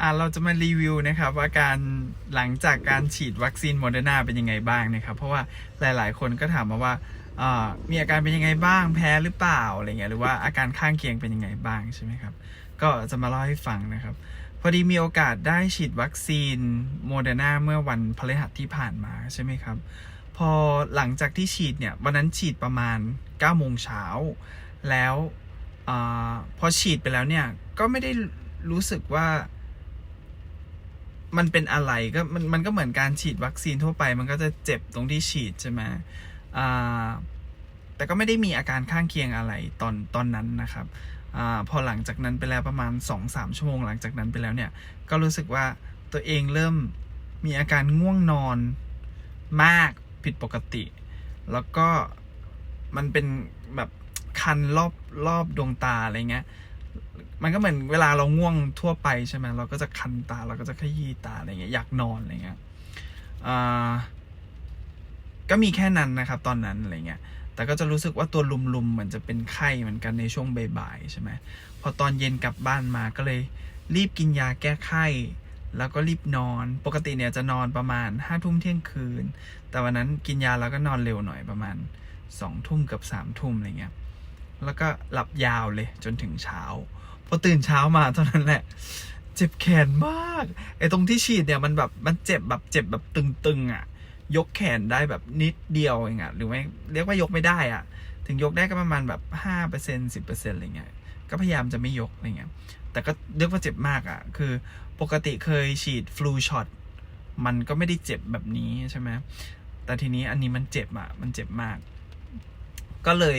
อ่าเราจะมารีวิวนะครับว่าการหลังจากการฉีดวัคซีนโมเดอร์นาเป็นยังไงบ้างนะครับ เพราะว่าหลายๆ คนก็ถามมาว่ามีอาการเป็นยังไงบ้างแพ้หรือเปล่าอะไรเงี้ยหรือว่าอาการข้างเคียงเป็นยังไงบ้างใช่ไหมครับ ก็จะมาเล่าให้ฟังนะครับ พอดีมีโอกาสได้ฉีดวัคซีนโมเดอร์นาเมื่อวันพฤหัสที่ผ่านมาใช่ไหมครับ พอหลังจากที่ฉีดเนี่ยวันนั้นฉีดประมาณ9โมงเช้าแล้วอพอฉีดไปแล้วเนี่ยก็ไม่ได้รู้สึกว่า มันเป็นอะไรก็มันมันก็เหมือนการฉีดวัคซีนทั่วไป มันก็จะเจ็บตรงที่ฉีดใช่ไหมอ่าแต่ก็ไม่ได้มีอาการข้างเคียงอะไรตอนตอนนั้นนะครับอพอหลังจากนั้นไปแล้วประมาณ 2-3 ชั่วโมงหลังจากนั้นไปแล้วเนี่ย ก็รู้สึกว่าตัวเองเริ่มมีอาการง่วงนอนมากผิดปกติ แล้วก็มันเป็นแบบคันรอบรอบดวงตาอะไรเงี้ย มันก็เหมือนเวลาเราง่วงทั่วไปใช่ไหมเราก็จะคันตาเราก็จะขยี้ตาอะไรเงี้ยอยากนอนอะไรเงี้ยก็มีแค่นั้นนะครับตอนนั้นอะไรเงี้ยแต่ก็จะรู้สึกว่าตัวลุมๆเหมือนจะเป็นไข้เหมือนกันในช่วงบ่ายๆใช่ไหมพอตอนเย็นกลับบ้านมาก็เลยรีบกินยาแก้ไข้ แล้วก็รีบนอน ปกติเนี่ยจะนอนประมาณห้าทุ่มเที่ยงคืน แต่วันนั้นกินยาแล้วก็นอนเร็วหน่อยประมาณสองทุ่มกับสามทุ่มอะไรเงี้ยแล้วก็หลับยาวเลยจนถึงเช้า พอตื่นเช้ามาเท่านั้นแหละ เจ็บแขนมากไอ้ตรงที่ฉีดเนี่ยมันแบบมันเจ็บแบบเจ็บแบบตึงๆอะ ยกแขนได้แบบนิดเดียวเองอะหรือไม่เรียกว่ายกไม่ได้อะถึงยกได้ก็ประมาณแบบห้าเปอร์เซ็นสิบเปอร์เซ็นอะไรเงี้ยก็พยายามจะไม่ยกอะไรเงี้ยแต่ก็เรียกว่าเจ็บมากอะคือปกติเคยฉีดฟลูช็อตมันก็ไม่ได้เจ็บแบบนี้ใช่ไหมแต่ทีนี้อันนี้มันเจ็บอะมันเจ็บมาก ก็เลย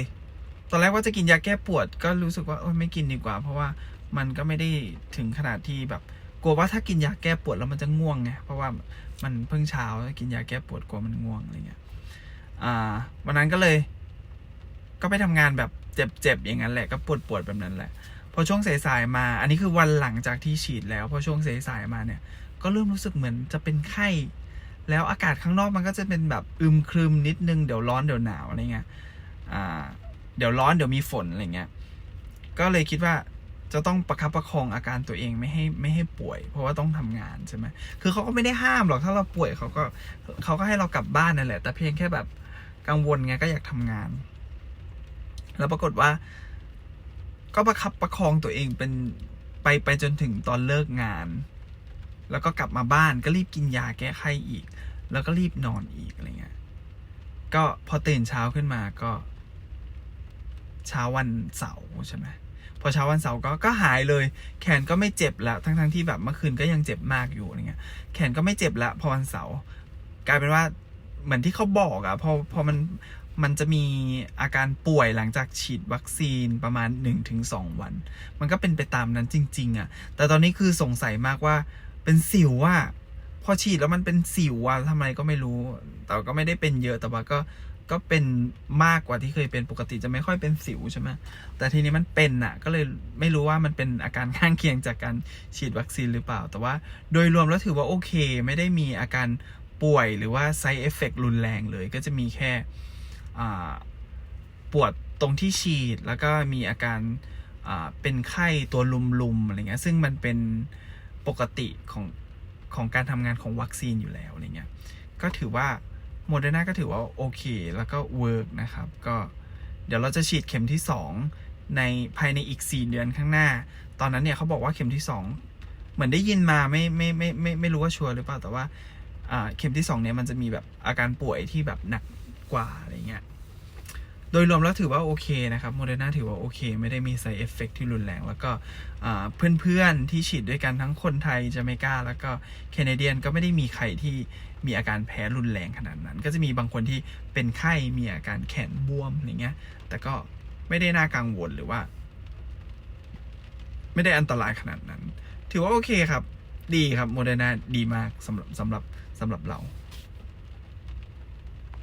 ตอนแรกว่าจะกินยาแก้ปวดก็รู้สึกว่าเออไม่กินดีกว่า เพราะว่ามันก็ไม่ได้ถึงขนาดที่แบบกลัวว่าถ้ากินยาแก้ปวดแล้วมันจะง่วงไงเพราะว่ามันเพิ่งเช้ากินยาแก้ปวดกลัวมันง่วงอะไรเงี้ยอ่าวันนั้นก็เลย ก็ไปทำงานแบบเจ็บๆอย่างนั้นแหละก็ปวดๆแบบนั้นแหละพอช่วงสายๆมา อันนี้คือวันหลังจากที่ฉีดแล้วพอช่วงสายๆมาเนี่ย ก็เริ่มรู้สึกเหมือนจะเป็นไข้ แล้วอากาศข้างนอกมันก็จะเป็นแบบอึมครึมนิดนึงเดี๋ยวร้อนเดี๋ยวหนาวอะไรเงี้ยอ่า เดี๋ยวร้อนเดี๋ยวมีฝนอะไรเงี้ย ก็เลยคิดว่าจะต้องประคับประคองอาการตัวเองไม่ให้ไม่ให้ป่วย เพราะว่าต้องทำงานใช่ไหมคือเขาก็ไม่ได้ห้ามหรอกถ้าเราป่วยเขาก็เขาก็ให้เรากลับบ้านนั่นแหละ แต่เพียงแค่แบบกังวลไงก็อยากทำงาน แล้วปรากฏว่า ก็ประคับประคองตัวเองเป็นไปไปจนถึงตอนเลิกงาน แล้วก็กลับมาบ้านก็รีบกินยาแก้ไข้อีก แล้วก็รีบนอนอีกอะไรเงี้ยก็พอตื่นเช้าขึ้นมาก็ เช้าวันเสาร์ใช่ไหมพอเช้าวันเสาร์ก็ก็หายเลย แขนก็ไม่เจ็บแล้วทั้งทั้งที่แบบเมื่อคืนก็ยังเจ็บมากอยู่อะไรเงี้ยแขนก็ไม่เจ็บล้วพอวันเสาร์กลายเป็นว่าเหมือนที่เขาบอกอะพอพอมันมันจะมีอาการป่วยหลังจากฉีดวัคซีนประมาณ 1-2 วัน มันก็เป็นไปตามนั้นจริง ๆอะแต่ตอนนี้คือสงสัยมากว่าเป็นสิวว่าพอฉีดแล้วมันเป็นสิวอะทำไมก็ไม่รู้ แต่ก็ไม่ได้เป็นเยอะแต่ว่าก็ ก็เป็นมากกว่าที่เคยเป็นปกติจะไม่ค่อยเป็นสิวใช่ไหมแต่ทีนี้มันเป็นอะก็เลยไม่รู้ว่ามันเป็นอาการข้างเคียงจากการฉีดวัคซีนหรือเปล่า แต่ว่าโดยรวมแล้วถือว่าโอเค ไม่ได้มีอาการป่วยหรือว่า side effect รุนแรงเลย ก็จะมีแค่ปวดตรงที่ฉีดแล้วก็มีอาการเป็นไข้ตัวลุมๆอะไรเงี้ยซึ่งมันเป็นปกติของของการทำงานของวัคซีนอยู่แล้วอะไรเงี้ยก็ถือว่า โมเดอร์นาก็ถือว่าโอเคแล้วก็เวิร์กนะครับ ก็เดี๋ยวเราจะฉีดเข็มที่ 2 ในภายในอีก 4 เดือนข้างหน้า ตอนนั้นเนี่ยเขาบอกว่าเข็มที่ 2 เหมือนได้ยินมาไม่ไม่ไม่ไม่ไม่รู้ว่าชัวร์หรือเปล่าแต่ว่าอ่าเข็มที่2เนี่ยมันจะมีแบบอาการป่วยที่แบบหนักกว่าอะไรเงี้ย โดยรวมแล้วถือว่าโอเคนะครับโมเดอร์นาถือว่าโอเค ไม่ได้มี side effect ที่รุนแรง แล้วก็เพื่อนๆที่ฉีดด้วยกันทั้งคนไทยจาเมกาแล้วก็แคนาเดียนก็ไม่ได้มีใครที่มีอาการแพ้รุนแรงขนาดนั้น ก็จะมีบางคนที่เป็นไข้มีอาการแขนบวมอย่างเงี้ย แต่ก็ไม่ได้น่ากังวลหรือว่า ไม่ได้อันตรายขนาดนั้น ถือว่าโอเคครับ ดีครับโมเดอร์นาดีมากสำหรับสำหรับสำหรับเรา